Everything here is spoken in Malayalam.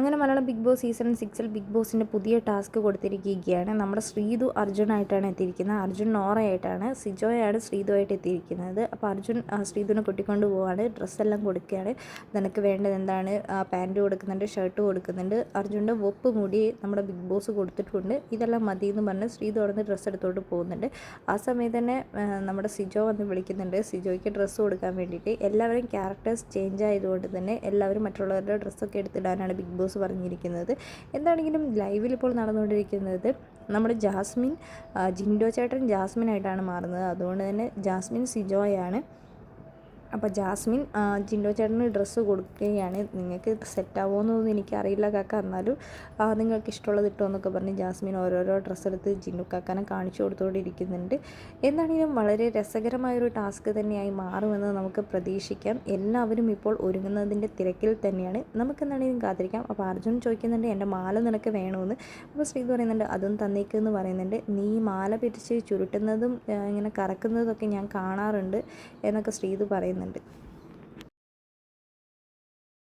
അങ്ങനെ മലയാളം ബിഗ് ബോസ് സീസൺ സിക്സിൽ ബിഗ് ബോസിന്റെ പുതിയ ടാസ്ക് കൊടുത്തിരിക്കുകയാണ്. നമ്മുടെ ശ്രീതു അർജുനായിട്ടാണ് എത്തിയിരിക്കുന്നത്. അർജുൻ നോറയായിട്ടാണ് സിജോയാണ് ശ്രീതുവായിട്ട് എത്തിയിരിക്കുന്നത്. അപ്പോൾ അർജുൻ ശ്രീതുവിനെ കൊട്ടിക്കൊണ്ട് പോവാണ്. ഡ്രസ്സെല്ലാം കൊടുക്കുകയാണ്. നിനക്ക് വേണ്ടത് എന്താണ്? പാന്റ് കൊടുക്കുന്നുണ്ട് ഷർട്ട് കൊടുക്കുന്നുണ്ട്. അർജുന്റെ ഒപ്പ് മുടി നമ്മുടെ ബിഗ് ബോസ് കൊടുത്തിട്ടുണ്ട്. ഇതെല്ലാം മതി എന്ന് പറഞ്ഞ് ശ്രീതു അവിടെ ഡ്രസ്സ് എടുത്തോട്ട് പോകുന്നുണ്ട്. ആ സമയത്ത് തന്നെ നമ്മുടെ സിജോ വന്ന് വിളിക്കുന്നുണ്ട്. സിജോയ്ക്ക് ഡ്രസ്സ് കൊടുക്കാൻ വേണ്ടിയിട്ട്. എല്ലാവരും ക്യാരക്ടേഴ്സ് ചേഞ്ച് ആയതുകൊണ്ട് തന്നെ എല്ലാവരും മറ്റുള്ളവരുടെ ഡ്രസ്സൊക്കെ എടുത്തിടാനാണ് ബിഗ് ബോസ് പറഞ്ഞിരിക്കുന്നത്. എന്താണെങ്കിലും ലൈവിൽ ഇപ്പോൾ നടന്നുകൊണ്ടിരിക്കുന്നത് നമ്മുടെ ജാസ്മിൻ ജിൻഡോ ചേട്ടൻ ജാസ്മിനായിട്ടാണ് മാറുന്നത്. അതുകൊണ്ട് തന്നെ ജാസ്മിൻ സിജോയാണ്. അപ്പോൾ ജാസ്മിൻ ജിൻഡോ ചേട്ടന് ഡ്രസ്സ് കൊടുക്കുകയാണ്. നിങ്ങൾക്ക് സെറ്റാവുമോ എന്നൊന്നും എനിക്കറിയില്ല കാക്ക. എന്നാലും നിങ്ങൾക്ക് ഇഷ്ടമുള്ളത് ഇട്ടോ എന്നൊക്കെ പറഞ്ഞ് ജാസ്മിൻ ഓരോരോ ഡ്രസ്സ് എടുത്ത് ജിൻഡു കാക്കാനെ കാണിച്ചു കൊടുത്തുകൊണ്ടിരിക്കുന്നുണ്ട് എന്താണെങ്കിലും വളരെ രസകരമായൊരു ടാസ്ക് തന്നെയായി മാറുമെന്ന് നമുക്ക് പ്രതീക്ഷിക്കാം. എല്ലാവരും ഇപ്പോൾ ഒരുങ്ങുന്നതിന്റെ തിരക്കിൽ തന്നെയാണ്. നമുക്ക് എന്താണെങ്കിലും കാത്തിരിക്കാം. അപ്പോൾ അർജുൻ ചോദിക്കുന്നുണ്ട് എന്റെ മാല നിനക്ക് വേണമെന്ന് അപ്പോൾ ശ്രീത് പറയുന്നുണ്ട് അതും തന്നേക്കെന്ന് പറയുന്നുണ്ട്. നീ മാല പിരിച്ച് ചുരുട്ടുന്നതും ഇങ്ങനെ കറക്കുന്നതൊക്കെ ഞാൻ കാണാറുണ്ട് എന്നൊക്കെ ശ്രീത് പറയുന്നുണ്ട്